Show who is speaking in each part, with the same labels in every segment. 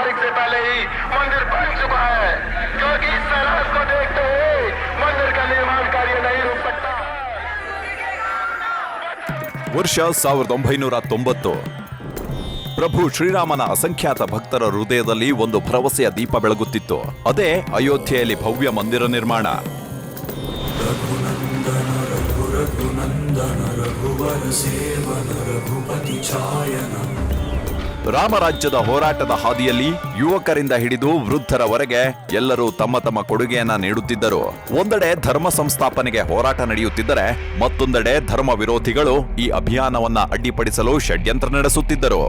Speaker 1: तारीख से पहले ही मंदिर बन चुका है क्योंकि इस सैलाब को देखते हुए मंदिर का निर्माण कार्य नहीं रुक सकता
Speaker 2: ವರ್ಷ ಸಾವಿರದ ಒಂಬೈನೂರ ತೊಂಬತ್ತು ಪ್ರಭು ಶ್ರೀರಾಮನ ಅಸಂಖ್ಯಾತ ಭಕ್ತರ ಹೃದಯದಲ್ಲಿ ಒಂದು ಭರವಸೆಯ ದೀಪ ಬೆಳಗುತ್ತಿತ್ತು ಅದೇ ಅಯೋಧ್ಯೆಯಲ್ಲಿ ಭವ್ಯ ಮಂದಿರ ನಿರ್ಮಾಣ ರಾಮರಾಜ್ಯದ ಹೋರಾಟದ ಹಾದಿಯಲ್ಲಿ ಯುವಕರಿಂದ ಹಿಡಿದು ವೃದ್ಧರವರೆಗೆ ಎಲ್ಲರೂ ತಮ್ಮ ತಮ್ಮ ಕೊಡುಗೆಯನ್ನ ನೀಡುತ್ತಿದ್ದರು. ಒಂದೆಡೆ ಧರ್ಮ ಸಂಸ್ಥಾಪನೆಗೆ ಹೋರಾಟ ನಡೆಯುತ್ತಿದ್ದರೆ, ಮತ್ತೊಂದೆಡೆ ಧರ್ಮ ವಿರೋಧಿಗಳು ಈ ಅಭಿಯಾನವನ್ನ ಅಡ್ಡಿಪಡಿಸಲು ಷಡ್ಯಂತ್ರ ನಡೆಸುತ್ತಿದ್ದರು.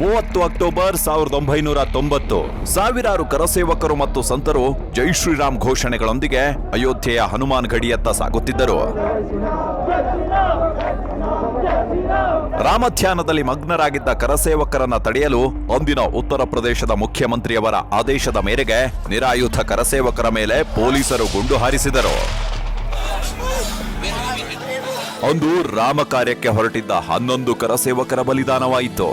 Speaker 2: ಮೂವತ್ತು ಅಕ್ಟೋಬರ್ ಸಾವಿರದ ಒಂಬೈನೂರ ತೊಂಬತ್ತು, ಸಾವಿರಾರು ಕರಸೇವಕರು ಮತ್ತು ಸಂತರು ಜೈ ಶ್ರೀರಾಮ್ ಘೋಷಣೆಗಳೊಂದಿಗೆ ಅಯೋಧ್ಯೆಯ ಹನುಮಾನ್ ಗಡಿಯತ್ತ ಸಾಗುತ್ತಿದ್ದರು. ರಾಮಧ್ಯಾನದಲ್ಲಿ ಮಗ್ನರಾಗಿದ್ದ ಕರಸೇವಕರನ್ನ ತಡೆಯಲು ಅಂದಿನ ಉತ್ತರ ಪ್ರದೇಶದ ಮುಖ್ಯಮಂತ್ರಿಯವರ ಆದೇಶದ ಮೇರೆಗೆ ನಿರಾಯುಧ ಕರಸೇವಕರ ಮೇಲೆ ಪೊಲೀಸರು ಗುಂಡು ಹಾರಿಸಿದರು. ಅಂದು ರಾಮ ಕಾರ್ಯಕ್ಕೆ ಹೊರಟಿದ್ದ ಹನ್ನೊಂದು ಕರಸೇವಕರ ಬಲಿದಾನವಾಯಿತು.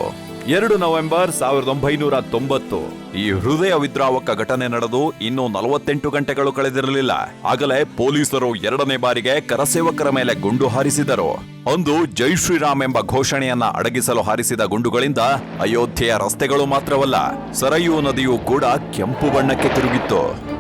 Speaker 2: ಎರಡು ನವೆಂಬರ್ ಸಾವಿರದ ಒಂಬೈನೂರ ತೊಂಬತ್ತು. ಈ ಹೃದಯ ವಿದ್ರಾವಕ ಘಟನೆ ನಡೆದು ಇನ್ನೂ ನಲವತ್ತೆಂಟು ಗಂಟೆಗಳು ಕಳೆದಿರಲಿಲ್ಲ. ಆಗಲೇ ಪೊಲೀಸರು ಎರಡನೇ ಬಾರಿಗೆ ಕರಸೇವಕರ ಮೇಲೆ ಗುಂಡು ಹಾರಿಸಿದರು. ಅಂದು ಜೈ ಶ್ರೀರಾಮ್ ಎಂಬ ಘೋಷಣೆಯನ್ನ ಅಡಗಿಸಲು ಹಾರಿಸಿದ ಗುಂಡುಗಳಿಂದ ಅಯೋಧ್ಯೆಯ ರಸ್ತೆಗಳು ಮಾತ್ರವಲ್ಲ, ಸರಯೂ ನದಿಯೂ ಕೂಡ ಕೆಂಪು ಬಣ್ಣಕ್ಕೆ ತಿರುಗಿತ್ತು.